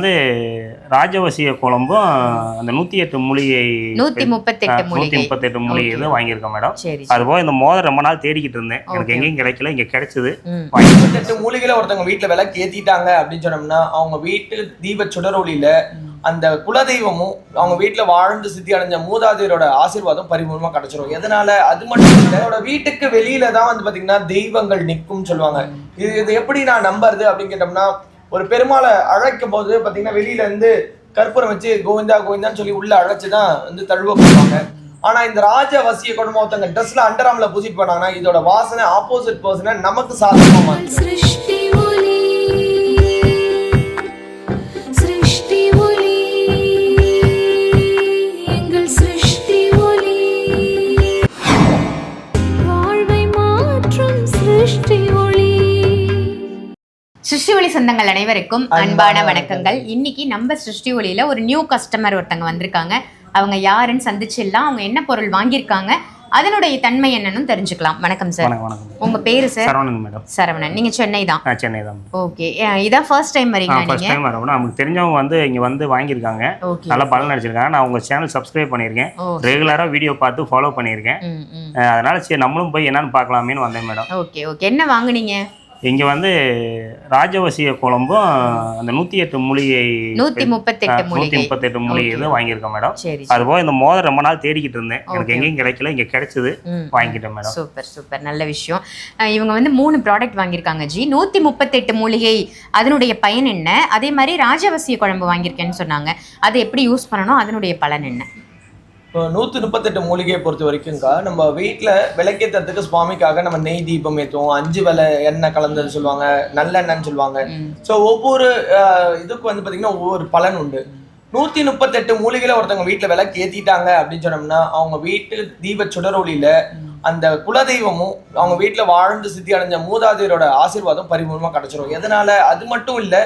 வந்து ராஜவசிய குழம்பும் அந்த நூத்தி எட்டு மூலிகை நூத்தி முப்பத்தெட்டு நூத்தி முப்பத்தெட்டு மூலிகை. இது வாங்கியிருக்கேன் மேடம். சரி அதுபோக இந்த மோதிரம் ரொம்ப நாள் தேடிக்கிட்டு இருந்தேன். எனக்கு. எங்கேயும் கிடைக்கல இங்க கிடைச்சது. இருபத்தெட்டு மூலிகையில ஒருத்தவங்க வீட்டுல விளக்கு ஏத்திட்டாங்க அப்படின்னு சொன்னோம்னா அவங்க வீட்டு தீப சுடரொளியில அந்த குலதெய்வமும் அவங்க வீட்டுல வாழ்ந்து சித்தி அடைஞ்ச மூதாதையரோட ஆசீர்வாதம் பரிபூர்ணமா கிடைச்சிரும். எதனால? அது மட்டும் இல்ல என்னோட வீட்டுக்கு வெளியில தான் வந்து பாத்தீங்கன்னா தெய்வங்கள் நிற்கும் சொல்லுவாங்க. இது இது எப்படி நான் நம்புறது அப்படின்னு கேட்டோம்னா ஒரு பெருமாளை அழைக்கும் போது பார்த்தீங்கன்னா வெளியிலேருந்து கற்பூரம் வச்சு கோவிந்தா கோவிந்தான்னு சொல்லி உள்ள அழைச்சுதான் வந்து தழுவ போவாங்க. இந்த ராஜ வசிய குடும்பம் ஒருத்தங்க ட்ரெஸ்ல அண்டராம்ல பூசிட்டு போனாங்கன்னா இதோட வாசனை ஆப்போசிட் பர்சனை நமக்கு சாதகமாக சொந்தங்கள் அனைவருக்கும் அன்பான வணக்கங்கள். இன்னைக்கு நம்ம சிருஷ்டி ஒளியில ஒரு நியூ கஸ்டமர் ஒருத்தங்க வந்திருக்காங்க. அவங்க யாருன்னு சந்திச்சிடலாம். அவங்க என்ன பொருள் வாங்கியிருக்காங்க அதனுடைய தன்மை என்னன்னு தெரிஞ்சுக்கலாம். வணக்கம் சார் உங்க பேரு சார் சரவணன் மேடம். சரவணன். நீங்க சென்னை தான்? சென்னை தான். ஓகே இதான் ஃபர்ஸ்ட் டைம் வரீங்களா ஃபர்ஸ்ட் டைம் வரணும் நமக்கு தெரிஞ்சவங்க வந்து இங்க வந்து வாங்கியிருக்காங்க. ஓகே நல்லா பலன் அடிச்சிருக்காங்க. நான் உங்க சேனல் சப்ஸ்கிரைப் பண்ணியிருக்கேன். ஓ ரெகுலரா வீடியோ பார்த்து ஃபாலோ பண்ணியிருக்கேன். அஹ் அதனால சரி நம்மளும் போய் என்னன்னு பார்க்கலாமேன்னு வந்தேன் மேடம். ஓகே ஓகே என்ன வாங்குனீங்க? இங்க வந்து ராஜவசிய குழம்பும் அந்த நூத்தி எட்டு மூலிகை நூத்தி முப்பத்தெட்டு மூலிகை. முப்பத்தெட்டு மூலிகை இது வாங்கியிருக்கேன் மேடம். சரி அதுபோக இந்த மோதிரம் ரொம்ப நாள் தேடிக்கிட்டு இருந்தேன். எனக்கு. எங்கேயும் கிடைக்கல இங்க கிடைச்சது. வாங்கிட்டேன் மேடம். Super super. நல்ல விஷயம். இவங்க வந்து மூணு ப்ராடக்ட் வாங்கியிருக்காங்க ஜி. நூற்றி முப்பத்தெட்டு மூலிகை. அதனுடைய பயன் என்ன? அதே மாதிரி ராஜவசிய குழம்பு வாங்கியிருக்கேன்னு சொன்னாங்க. அதை எப்படி யூஸ் பண்ணணும்? அதனுடைய பலன் என்ன? இப்போ நூத்தி முப்பத்தெட்டு மூலிகையை பொறுத்த வரைக்கும்க்கா நம்ம வீட்டுல விளக்கேற்றத்துக்கு சுவாமிக்காக நம்ம நெய் தீபம் ஏற்றுவோம் அஞ்சு விலை எண்ணெய் கலந்தது சொல்லுவாங்க நல்லெண்ணெய்ன்னு சொல்லுவாங்க. ஸோ ஒவ்வொரு இதுக்கு வந்து பாத்தீங்கன்னா ஒவ்வொரு பலன் உண்டு. நூத்தி முப்பத்தெட்டு மூலிகையில ஒருத்தவங்க வீட்டுல விளக்கு ஏத்திட்டாங்க அப்படின்னு சொன்னோம்னா அவங்க வீட்டு தீப சுடரொளியில அந்த குலதெய்வமும் அவங்க வீட்டுல வாழ்ந்து சித்தி அடைஞ்ச மூதாதையரோட ஆசீர்வாதம் பரிபூர்ணமா கிடைச்சிரும். எதனால? அது மட்டும் இல்ல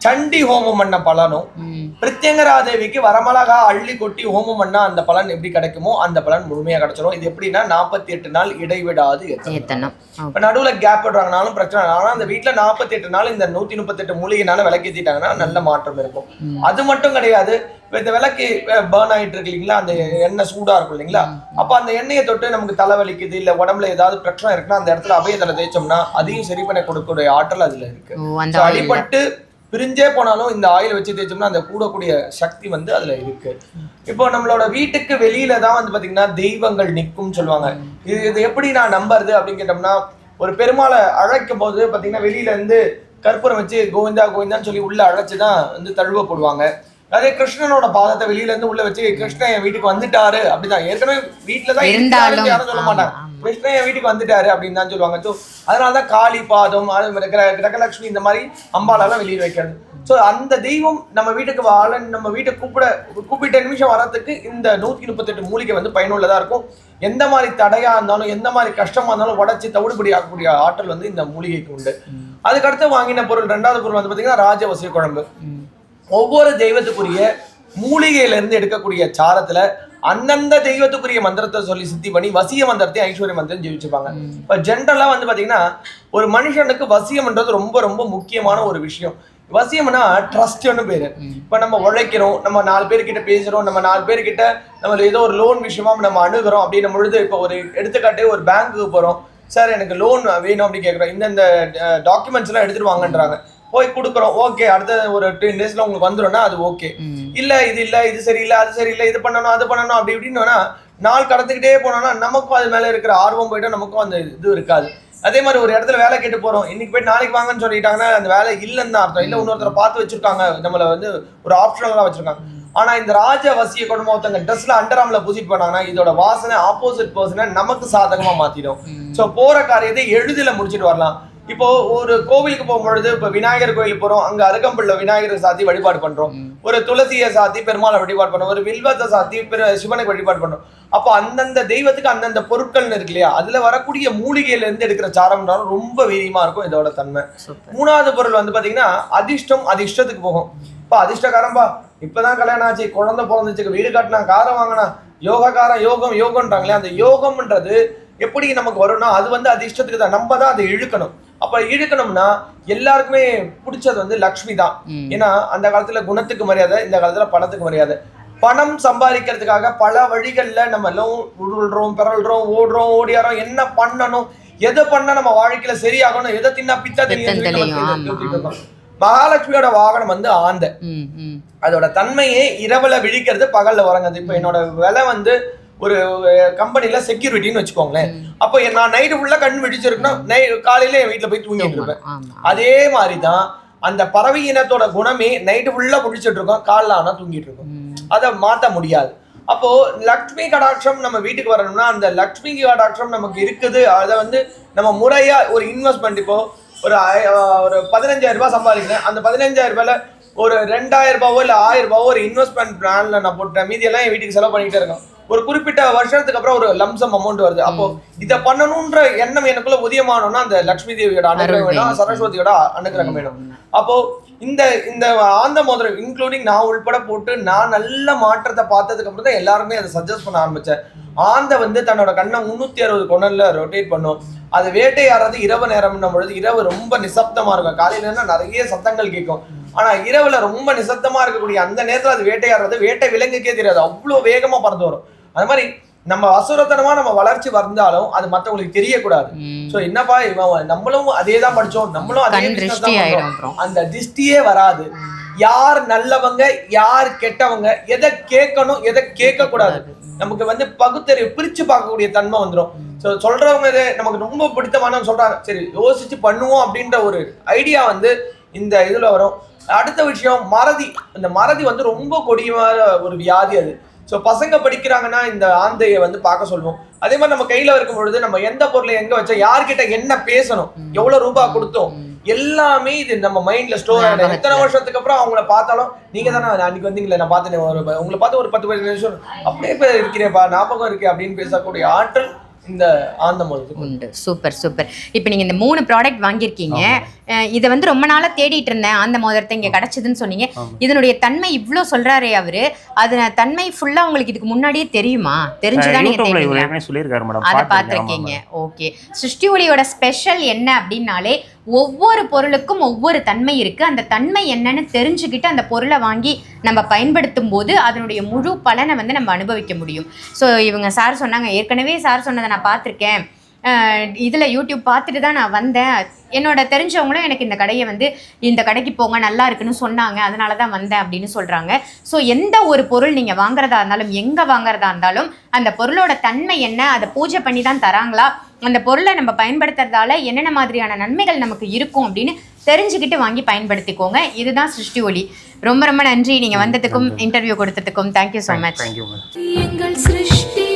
சண்டி ஹோமம் பண்ண பலனும் ம். பிரத்யங்கராதேவிக்கு வரமிளகா அள்ளி கொட்டி ஹோமம் பண்ணா அந்த பலன் எப்படி கிடைக்குமோ அந்த பலன் முழுமையா கிடைச்சிரும். இது எப்படின்னா நாற்பத்தி எட்டு நாள் இடைவிடாது. ஏத்தனம் இப்ப நடுவுல கேப் விடுறாங்கனாலும் பிரச்சனை. ஆனா அந்த வீட்டுல நாற்பத்தி எட்டு நாள் இந்த நூத்தி முப்பத்தெட்டு மூலிகைனால விளக்கேத்திட்டாங்கன்னா நல்ல மாற்றம் இருக்கும். அது மட்டும் கிடையாது. இந்த விளக்கு பேர்ன் ஆயிட்டு இருக்கு இல்லைங்களா? அந்த எண்ணெய் சூடா இருக்கும் இல்லைங்களா? அப்ப அந்த எண்ணெயை தொட்டு நமக்கு தலைவலிக்குது இல்ல உடம்புல ஏதாவது பிரச்சனை இருக்குன்னா அந்த இடத்துல அபயதலை தேய்ச்சோம்னா அதையும் சரி பண்ண கொடுக்கக்கூடிய ஆற்றல் அதுல இருக்கு. அடிபட்டு பிரிஞ்சே போனாலும் இந்த ஆயில் வச்சு தேய்ச்சோம்னா அந்த கூடக்கூடிய சக்தி வந்து அதுல இருக்கு. இப்போ நம்மளோட வீட்டுக்கு வெளியில தான் வந்து பாத்தீங்கன்னா தெய்வங்கள் நிற்கும் சொல்லுவாங்க. இது இது எப்படி நான் நம்புறது அப்படின்னு கேட்டோம்னா ஒரு பெருமாளை அழைக்கும் போது பாத்தீங்கன்னா வெளியில இருந்து கற்பூரம் வச்சு கோவிந்தா கோவிந்தான்னு சொல்லி உள்ள அழைச்சுதான் வந்து தழுவ போடுவாங்க. அதே கிருஷ்ணனோட பாதத்தை வெளியில இருந்து உள்ள வச்சு கிருஷ்ணன் என் வீட்டுக்கு வந்துட்டாரு அப்படிதான். ஏற்கனவே வீட்டுல தான் இருந்தாலும் யாரும் சொல்ல மாட்டாங்க. கிருஷ்ணன் என் வீட்டுக்கு வந்துட்டாரு அப்படின்னு தான் சொல்லுவாங்க. ஸோ அதனால தான் காளி பாதம் கிரகலட்சுமி இந்த மாதிரி அம்பாலெல்லாம் வெளியில் வைக்கிறது. ஸோ அந்த தெய்வம் நம்ம வீட்டுக்கு வாழ நம்ம வீட்டை கூப்பிட கூப்பிட்ட நிமிஷம் வரதுக்கு இந்த நூற்றி முப்பத்தெட்டு மூலிகை வந்து பயனுள்ளதா இருக்கும். எந்த மாதிரி தடையா இருந்தாலும் எந்த மாதிரி கஷ்டமா இருந்தாலும் உடச்சி தவிடுபடி ஆக்கக்கூடிய ஆற்றல் வந்து இந்த மூலிகைக்கு உண்டு. அதுக்கடுத்து வாங்கின பொருள் ரெண்டாவது பொருள் வந்து பார்த்தீங்கன்னா ராஜவசிய குழம்பு. ஒவ்வொரு தெய்வத்துக்குரிய மூலிகையில இருந்து எடுக்கக்கூடிய சாரத்துல அந்தந்த தெய்வத்துக்குரிய மந்திரத்தை சொல்லி சித்தி பண்ணி வசிய மந்திரத்தையும் ஐஸ்வர்ய மந்திரம் ஜெயிச்சுப்பாங்க இப்ப ஜென்ரலா வந்து பாத்தீங்கன்னா ஒரு மனுஷனுக்கு வசியம்ன்றது ரொம்ப ரொம்ப முக்கியமான ஒரு விஷயம். வசியம்னா ட்ரஸ்ட்னு பேரு. இப்ப நம்ம உழைக்கிறோம் நம்ம நாலு பேர்கிட்ட பேசுறோம் நம்ம நாலு பேர்கிட்ட நம்ம ஏதோ ஒரு லோன் விஷயமா நம்ம அணுகிறோம் அப்படின்னும் பொழுது இப்போ ஒரு எடுத்துக்காட்டு ஒரு பேங்க்குக்கு போறோம். சார் எனக்கு லோன் வேணும் அப்படின்னு கேட்குறோம் இந்தந்த டாக்குமெண்ட்ஸ் எல்லாம் எடுத்துட்டு வாங்கன்றாங்க. போய் கொடுக்குறோம். ஓகே அடுத்த ஒரு டென் டேஸ்ல உங்களுக்கு வந்துடும்னா அது ஓகே இல்ல இது இல்ல இது சரியில்லை அது சரியில்லை இது பண்ணணும் அது பண்ணணும் அப்படி இப்படின்னு நாள் கடந்துக்கிட்டே போனோம்னா நமக்கும் அது மேல இருக்கிற ஆர்வம் போயிட்டு நமக்கும் அந்த இது இருக்காது. அதே மாதிரி ஒரு இடத்துல வேலை கேட்டு போறோம். இன்னைக்கு போய் நாளைக்கு வாங்கன்னு சொல்லிட்டாங்கன்னா அந்த வேலை இல்லைன்னு தான் அர்த்தம். இல்ல இன்னொருத்தரை பார்த்து வச்சிருக்காங்க. நம்மள வந்து ஒரு ஆப்ஷனலா வச்சிருக்காங்க. ஆனா இந்த ராஜ வசிய குடும்பம் ஒருத்தங்க ட்ரெஸ்ல அண்டராம்ல பூசிட்டு போனாங்கன்னா இதோட வாசனை ஆப்போசிட் பர்சனை நமக்கு சாதகமா மாத்திடும். சோ போற காரியத்தை எளிதில் முடிச்சிட்டு வரலாம். இப்போ ஒரு கோவிலுக்கு போகும்பொழுது இப்போ விநாயகர் கோயிலுக்கு போறோம் அங்க அருகம்புள்ள விநாயகரை சாத்தி வழிபாடு பண்றோம். ஒரு துளசியை சாத்தி பெருமாளை வழிபாடு பண்றோம். ஒரு வில்வத்தை சாத்தி சிவனுக்கு வழிபாடு பண்றோம். அப்போ அந்தந்த தெய்வத்துக்கு அந்தந்த பொருட்கள்னு இருக்கு இல்லையா? அதுல வரக்கூடிய மூலிகையில இருந்து எடுக்கிற சாரம்ன்றாலும் ரொம்ப வீரியமா இருக்கும் இதோட தன்மை. மூணாவது பொருள் வந்து பாத்தீங்கன்னா அதிர்ஷ்டம் அதிர்ஷ்டத்துக்கு போகும். இப்போ அதிர்ஷ்டக்காரன்பா இப்பதான் கல்யாணம் ஆச்சு குழந்தை பிறந்துச்சு வீடு கட்டினா காரம் வாங்கினா யோகக்காரன் யோகம் யோகம்ன்றாங்களே அந்த யோகம்ன்றது எப்படி நமக்கு வரும்னா அது வந்து அதிர்ஷ்டத்துக்கு தான். நம்ம தான் அதை இழுக்கணும். அப்ப இழுக்கணும்னா எல்லாருக்குமே பிடிச்சது வந்து லக்ஷ்மி தான். ஏன்னா அந்த காலத்துல குணத்துக்கு மரியாதை இந்த காலத்துல பணத்துக்கு மரியாதை. பணம் சம்பாதிக்கிறதுக்காக பல வழிகள்ல நம்ம எல்லாம் உருள்றோம் பிறல்றோம் ஓடுறோம் ஓடியாரோம் என்ன பண்ணணும்? எதை பண்ணா நம்ம வாழ்க்கையில சரியாகணும்? எதை தின்னா பித்தா தெரியும் மகாலட்சுமியோட வாகனம் வந்து ஆந்த. அதோட தன்மையே இரவுல விழிக்கிறது பகல்ல உறங்குது இப்போ என்னோட விலை வந்து ஒரு கம்பெனில செக்யூரிட்டின்னு வச்சுக்கோங்களேன். அப்போ நான் நைட்டு ஃபுல்லா கண் விழிச்சிருக்கணும் நை காலையில என் வீட்டுல போய் தூங்கிட்டு இருப்பேன். அதே மாதிரி தான் அந்த பறவை இனத்தோட குணமே நைட்டு ஃபுல்லா குடிச்சிட்டு இருக்கோம் காலைல ஆனா தூங்கிட்டு இருக்கோம். அதை மாத்த முடியாது. அப்போ லக்ஷ்மி கடாட்சம் நம்ம வீட்டுக்கு வரணும்னா அந்த லக்ஷ்மி கடாட்சம் நமக்கு இருக்குது. அதை வந்து நம்ம முறையா ஒரு இன்வெஸ்ட்மெண்ட் இப்போ ஒரு ஒரு பதினஞ்சாயிரம் ரூபாய் சம்பாதிக்கிறேன். அந்த பதினஞ்சாயிரம் ரூபாயில ஒரு ரெண்டாயிரம் ரூபாவோ இல்ல ஆயிரம் ரூபாவோ ஒரு இன்வெஸ்ட்மெண்ட் பிளான்ல நான் போட்டேன். மீதி எல்லாம் என் வீட்டுக்கு செலவு பண்ணிட்டே இருக்கேன் ஒரு குறிப்பிட்ட வருஷத்துக்கு அப்புறம் ஒரு லம்சம் அமௌண்ட் வருது. அப்போ இதை பண்ணணும்ன்ற எண்ணம் எனக்குள்ள உதயமானோம்னா அந்த லக்ஷ்மி தேவியோட அனுகிரகம் வேணும். சரஸ்வதியோட அனுகிரகம் வேணும். அப்போ இந்த இந்த ஆந்த மோதிரம் இன்க்ளூடிங் நான் உள்பட போட்டு நான் நல்ல மாற்றத்தை பார்த்ததுக்கு அப்புறம் தான் எல்லாருமே அதை சஜஸ்ட் பண்ண ஆரம்பிச்சேன் ஆந்த வந்து தன்னோட கண்ணை முன்னூத்தி அறுபது கொணல்ல ரொட்டேட் பண்ணும். அது வேட்டையாடுறது இரவு நேரம்னும் பொழுது இரவு ரொம்ப நிசப்தமா இருக்கும். காலையில நிறைய சத்தங்கள் கேட்கும். ஆனா இரவுல ரொம்ப நிசப்தமா இருக்கக்கூடிய அந்த நேரத்துல அது வேட்டையாடுறது வேட்டை விலங்குக்கே தெரியாது. அவ்வளவு வேகமா பறந்து வரும். அது மாதிரி நம்ம அசுரத்தனமா நம்ம வளர்ச்சி வந்தாலும் அது மத்தவங்களுக்கு தெரியக்கூடாது. சோ என்னப்பா இவன் நம்மளும் அதே தான் படிச்சோம் நம்மளும் அதே அந்த திஷ்டியே வராது. யார் நல்லவங்க யார் கெட்டவங்க எதை கேட்கணும் எதை கேட்க கூடாது நமக்கு வந்து பகுத்தறிவு பிரிச்சு பார்க்கக்கூடிய தன்மை வந்துடும் ஸோ சொல்றவங்க நமக்கு ரொம்ப பிடித்தமான சொல்றாங்க. சரி யோசிச்சு பண்ணுவோம் அப்படின்ற ஒரு ஐடியா வந்து இந்த இதுல வரும். அடுத்த விஷயம் மறதி. இந்த மறதி வந்து ரொம்ப கொடியமான ஒரு வியாதி அது. ஸோ பசங்க படிக்கிறாங்கன்னா இந்த ஆந்தையை வந்து பார்க்க சொல்லுவோம் அதே மாதிரி நம்ம கையில இருக்கும் பொழுது நம்ம எந்த பொருளை எங்க வச்சோம் யார்கிட்ட என்ன பேசணும் எவ்வளவு ரூபாய் கொடுத்தோம் எல்லாமே இது நம்ம மைண்ட்ல ஸ்டோர் ஆகிடும். எத்தனை வருஷத்துக்கு அப்புறம் அவங்கள பார்த்தாலும் நீங்க தானே அன்னைக்கு வந்தீங்களே நான் பார்த்தேன் ஒரு உங்களை பார்த்து ஒரு பத்து பதினஞ்சு நிமிஷம் அப்படியே இருக்கிறேப்பா ஞாபகம் இருக்கே அப்படின்னு பேசக்கூடிய ஆற்றல் இந்த ஆந்த மொழிக்கு உண்டு. Super super. இப்போ நீங்கள் இந்த மூணு ப்ராடக்ட் வாங்கியிருக்கீங்க. இதை வந்து ரொம்ப நாளாக தேடிட்டு இருந்தேன். அந்த மோதிரத்தை இங்கே கிடச்சிதுன்னு சொன்னீங்க. இதனுடைய தன்மை இவ்வளோ சொல்கிறாரே அவரு. அது தன்மை ஃபுல்லாக உங்களுக்கு இதுக்கு முன்னாடியே தெரியுமா? தெரிஞ்சுதான் நீங்கள் சொல்லியிருக்காரு மேடம் அதை பார்த்துருக்கீங்க. ஓகே. சிருஷ்டி ஒளியோட ஸ்பெஷல் என்ன அப்படின்னாலே ஒவ்வொரு பொருளுக்கும் ஒவ்வொரு தன்மை இருக்கு. அந்த தன்மை என்னன்னு தெரிஞ்சுக்கிட்டு அந்த பொருளை வாங்கி நம்ம பயன்படுத்தும் போது அதனுடைய முழு பலனை வந்து நம்ம அனுபவிக்க முடியும். ஸோ இவங்க சார் சொன்னாங்க. ஏற்கனவே சார் சொன்னதை நான் பார்த்துருக்கேன். இதில் யூடியூப் பார்த்துட்டு தான் நான் வந்தேன். என்னோட தெரிஞ்சவங்களும் எனக்கு இந்த கடையை வந்து இந்த கடைக்கு போங்க நல்லா இருக்குன்னு சொன்னாங்க. அதனால தான் வந்தேன் அப்படின்னு சொல்கிறாங்க ஸோ எந்த ஒரு பொருள் நீங்கள் வாங்குறதா இருந்தாலும் எங்கே வாங்குறதா இருந்தாலும் அந்த பொருளோட தன்மை என்ன அதை பூஜை பண்ணி தான் தராங்களா? அந்த பொருளை நம்ம பயன்படுத்துறதால என்னென்ன மாதிரியான நன்மைகள் நமக்கு இருக்கும் அப்படின்னு தெரிஞ்சுக்கிட்டு வாங்கி பயன்படுத்திக்கோங்க. இதுதான் சிருஷ்டி ஒளி. ரொம்ப ரொம்ப நன்றி. நீங்கள் வந்ததுக்கும் interview கொடுத்ததுக்கும். Thank you so much Thank you, madam. எங்கள் சிருஷ்டி